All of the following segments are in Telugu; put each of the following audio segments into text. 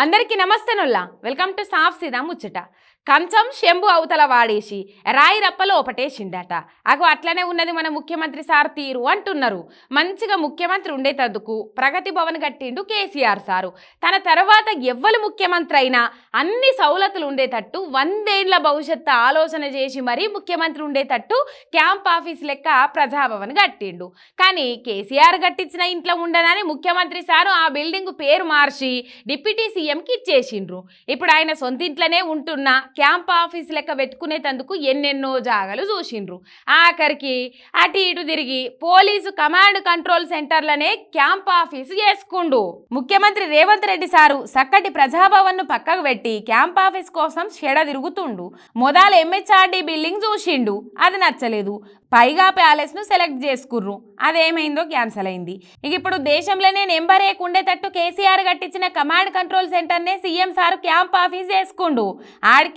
అందరికీ నమస్తేనుల్లా వెల్కమ్ టు సాఫ్ సీదా ముచ్చట. కంచం శంభు అవతల వాడేసి రాయి రప్పలో ఒకటేసిండట అగో అట్లనే ఉన్నది మన ముఖ్యమంత్రి సార్ తీరు అంటున్నారు. మంచిగా ముఖ్యమంత్రి ఉండేటందుకు ప్రగతి భవన్ కట్టిండు కేసీఆర్ సారు. తన తర్వాత ఎవ్వరు ముఖ్యమంత్రి అయినా అన్ని సౌలతులు ఉండేటట్టు వందేండ్ల భవిష్యత్తు ఆలోచన చేసి మరీ ముఖ్యమంత్రి ఉండేటట్టు క్యాంప్ ఆఫీస్ లెక్క ప్రజాభవన్ కట్టిండు. కానీ కేసీఆర్ కట్టించిన ఇంట్లో ఉండనని ముఖ్యమంత్రి సారు ఆ బిల్డింగ్ పేరు మార్చి డిప్యూటీ సీఎంకి ఇచ్చేసిండ్రు. ఇప్పుడు ఆయన సొంతింట్లోనే ఉంటున్నా క్యాంప్ ఆఫీస్ లెక్క పెట్టుకునేటందుకు ఎన్నెన్నో జాగాలు చూసిండ్రు. ఆఖరికి అటు ఇటు తిరిగి పోలీసు కమాండ్ కంట్రోల్ సెంటర్లనే క్యాంప్ ఆఫీసు చేసుకుండు. ముఖ్యమంత్రి రేవంత్ రెడ్డి సారు సక్కటి ప్రజాభవన్ను పక్కకు పెట్టి క్యాంప్ ఆఫీస్ కోసం చెడ తిరుగుతుండు. మొదలు ఎంహెచ్ఆర్డి బిల్డింగ్ చూసిండు. అది నచ్చలేదు. పైగా ప్యాలెస్ను సెలెక్ట్ చేసుకుర్రు. అదేమైందో క్యాన్సల్ అయింది. ఇక ఇప్పుడు దేశంలోనే నెంబర్ ఉండేటట్టు కేసీఆర్ కట్టించిన కమాండ్ కంట్రోల్ సెంటర్నే సీఎం సారు క్యాంప్ ఆఫీస్ చేసుకుండు.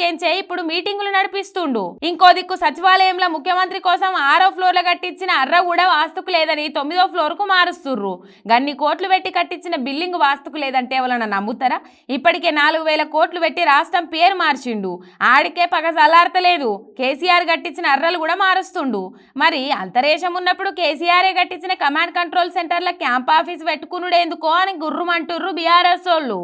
ఆడికెంచే ఇప్పుడు మీటింగులు నడిపిస్తుండు. ఇంకో దిక్కు సచివాలయంలో ముఖ్యమంత్రి కోసం ఆరో ఫ్లోర్లో కట్టించిన అర్ర కూడా వాస్తుకు లేదని తొమ్మిదో ఫ్లోర్కు మారుస్తుర్రు. గన్ని కోట్లు పెట్టి కట్టించిన బిల్డింగ్ వాస్తుకు లేదంటే ఎవరన్నా నమ్ముతారా? ఇప్పటికే నాలుగు వేల కోట్లు పెట్టి రాష్ట్రం పేరు మార్చిండు. ఆడికే పగ చల్లారతలేదు. కేసీఆర్ కట్టించిన అర్రలు కూడా మారుస్తుండు. మరి అంతరేషం ఉన్నప్పుడు కేసీఆర్ కట్టించిన కమాండ్ కంట్రోల్ సెంటర్ల క్యాంప్ ఆఫీస్ పెట్టుకునుడేందుకో అని గుర్రుమంటుర్రు బీఆర్ఎస్ వాళ్ళు